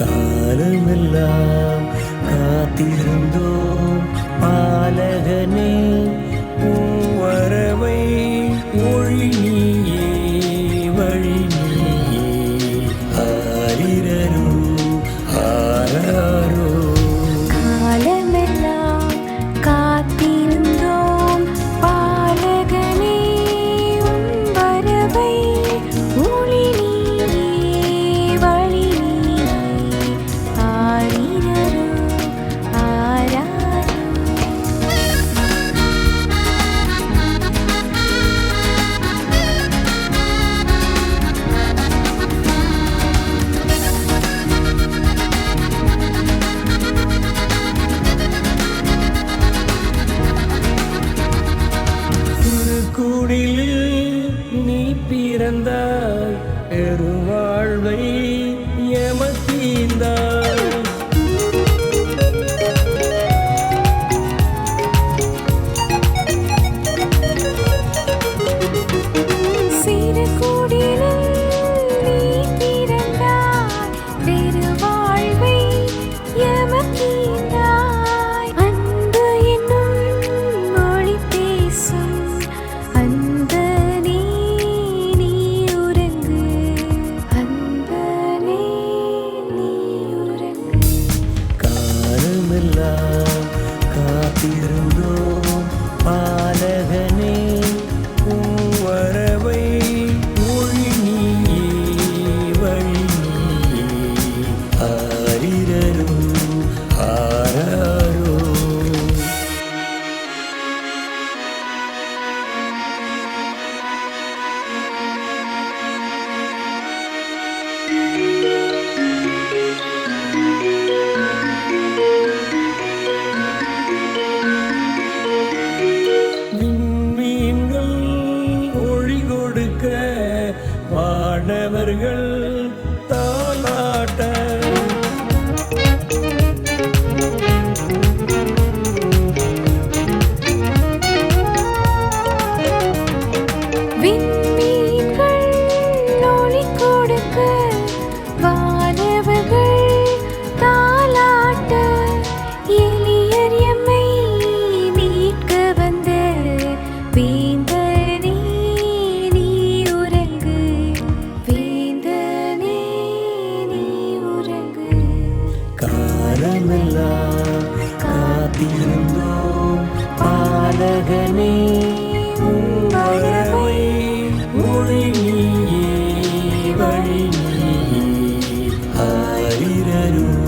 காலமெல்லாம் காத்திருந்தோம். பாலகனே வரவை ஒழி நீயே வழி நீயே குடிலில் நீ பிறந்தாய் பெருவாழ்வை வாருங்கள் நேரமெல்லாம் காத்திருந்தோம். பாலகனே வரவை மொழி நீயே வழி நீயே ஆயிரரும்